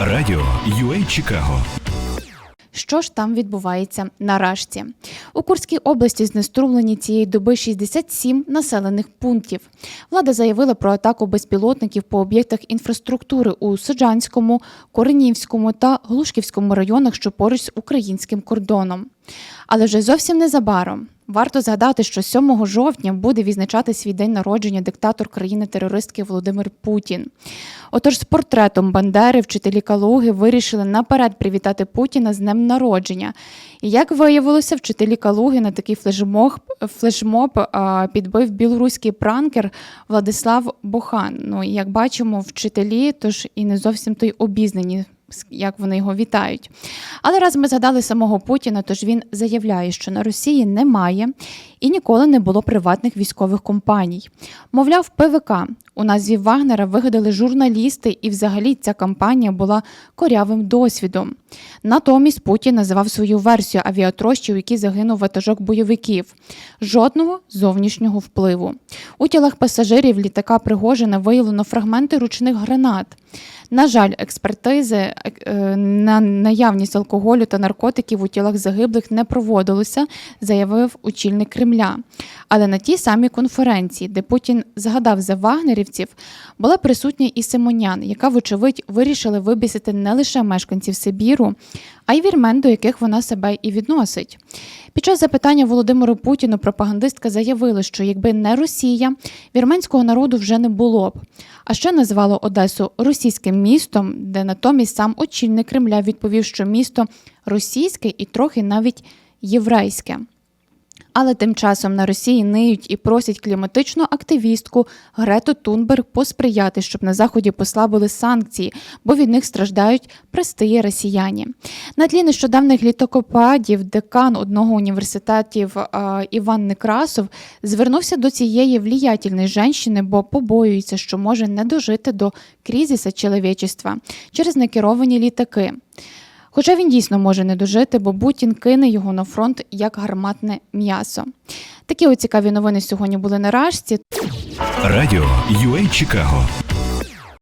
Радіо UA Чикаго Що ж там відбувається на Рашці? У Курській області знеструмлені цієї доби 67 населених пунктів. Влада заявила про атаку безпілотників по об'єктах інфраструктури у Сиджанському, Коренівському та Глушківському районах, що поруч з українським кордоном. Але вже зовсім незабаром. Варто згадати, що 7 жовтня буде відзначати свій день народження диктатор країни-терористки Володимир Путін. Отож, з портретом Бандери вчителі Калуги вирішили наперед привітати Путіна з днем народження. І як виявилося, вчителі Калуги на такий флешмоб, флешмоб а, підбив білоруський пранкер Владислав Бохан. Ну, як бачимо, вчителі тож і не зовсім той обізнані. Як вони його вітають. Але раз ми згадали самого Путіна, тож він заявляє, що на Росії немає і ніколи не було приватних військових компаній. Мовляв, ПВК у назві Вагнера вигадали журналісти, і взагалі ця кампанія була корявим досвідом. Натомість Путін називав свою версію авіатрощів, які загинув ватажок бойовиків. Жодного зовнішнього впливу. У тілах пасажирів літака Пригожина виявлено фрагменти ручних гранат. На жаль, експертизи е, на наявність алкоголю та наркотиків у тілах загиблих не проводилося, заявив очільник Кремля. Але на тій самій конференції, де Путін згадав за вагнерівців, була присутня і Симонян, яка, вочевидь, вирішила вибісити не лише мешканців Сибіру, а й вірмен, до яких вона себе і відносить. Під час запитання Володимиру Путіну пропагандистка заявила, що якби не Росія, вірменського народу вже не було б. А ще назвало Одесу російським містом, де натомість сам очільник Кремля відповів, що місто російське і трохи навіть єврейське. Але тим часом на Росії ниють і просять кліматичну активістку Грету Тунберг посприяти, щоб на заході послабили санкції, бо від них страждають прості росіяни. На тлі нещодавних літокопадів декан одного університетів е, Іван Некрасов звернувся до цієї влиятельної жінки, бо побоюється, що може не дожити до кризиса чоловічества через некеровані літаки. Хоча він дійсно може не дожити, бо Путін кине його на фронт як гарматне м'ясо. Такі цікаві новини сьогодні були на Рашці. Радіо UA Чикаго